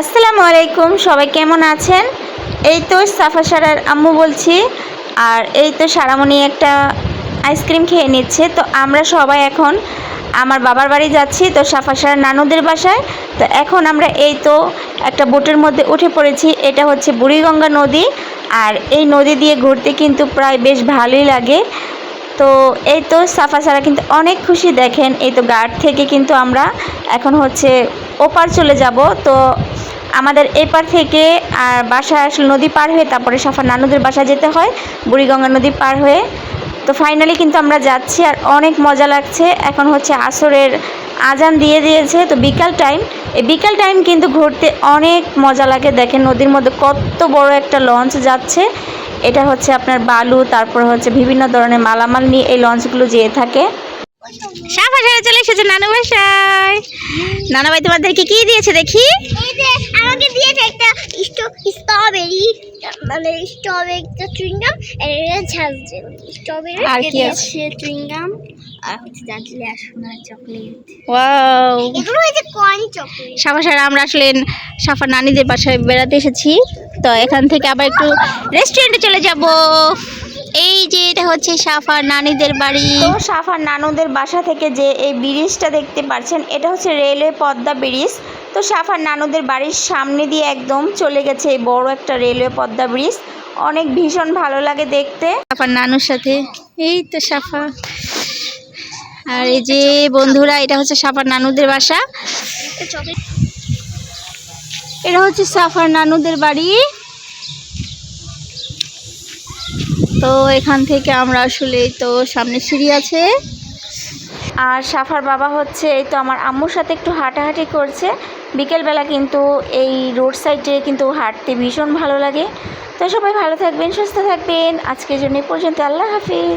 আসসালামু আলাইকুম, সবাই কেমন আছেন? এই তো সাফা সারার আম্মু বলছি, আর এই তো সারামণি একটা আইসক্রিম খেয়ে নিচ্ছে। তো আমরা সবাই এখন আমার বাবার বাড়ি যাচ্ছি, তো সাফা সারার নানুদের বাসায়। তো এখন আমরা এই তো একটা বোটের মধ্যে উঠে পড়েছি, এটা হচ্ছে বুড়িগঙ্গা নদী। আর এই নদী দিয়ে ঘুরতে কিন্তু প্রায় বেশ ভালোই লাগে। তো এই তো সাফা সারা কিন্তু অনেক খুশি দেখেন, এই তো গার্ড থেকে কিন্তু আমরা এখন হচ্ছে ওপার চলে যাব। তো আমাদের এপার থেকে আর বাসা আসলে নদী পার হয়ে তারপরে সাফা নানুদের বাসা যেতে হয়, বুড়িগঙ্গা নদী পার হয়ে। তো ফাইনালি কিন্তু আমরা যাচ্ছি আর অনেক মজা লাগছে। এখন হচ্ছে আসরের আজান দিয়ে দিয়েছে। তো বিকাল টাইম এই বিকাল টাইম কিন্তু ঘুরতে অনেক মজা লাগে। দেখেন নদীর মধ্যে কত বড় একটা লঞ্চ যাচ্ছে। এটা হচ্ছে আপনার বালু, তারপর হচ্ছে বিভিন্ন ধরনের মালামাল নিয়ে এই লঞ্চগুলো যেয়ে থাকে। সাফা সারা চলে এসেছে নানু বাসায় নানা ভাই তোমাদেরকে কি দিয়েছে দেখি? আমাকে দিয়েছে একটা স্ট্রবেরি মানে স্ট্রবেরি একটা চুইংগাম স্ট্রবেরি আর কি আছে? চুইংগাম? আর হচ্ছে আসনা চকলেট। ওয়াও। এগুলো হচ্ছে কর্ন চকলেট সাফা সারা আমরা আসলে সাফা নানিদের বাসায় বেড়াতে এসেছি। তো এখান থেকে আবার একটু রেস্টুরেন্টে চলে যাব। এই যে এটা হচ্ছে সাফার নানিদের বাড়ি। তো সাফার নানুদের বাসা থেকে যে এই ব্রিজটা দেখতে পাচ্ছেন এটা হচ্ছে রেলওয়ে পদ্মা ব্রিজ। তো সাফার নানুদের বাড়ির সামনে দিয়ে একদম চলে গেছে এই বড় একটা রেলওয়ে পদ্মা ব্রিজ। অনেক ভীষণ ভালো লাগে দেখতে। সাফার নানুর সাথে। এই তো সাফা। আর এই যে বন্ধুরা এটা হচ্ছে সাফার নানুদের বাসা। এটা হচ্ছে সাফার নানুদের বাড়ি। তো এখান থেকে আমরা আসলে তো সামনে সিঁড়ি আছে। আর সাফার বাবা হচ্ছে এই তো আমার আম্মুর সাথে একটু হাঁটাহাঁটি করছে। বিকেলবেলা কিন্তু এই রোড সাইডে কিন্তু হাঁটতে ভীষণ ভালো লাগে। তো সবাই ভালো থাকবেন, সুস্থ থাকবেন। আজকের জন্য পর্যন্ত আল্লাহ হাফিজ।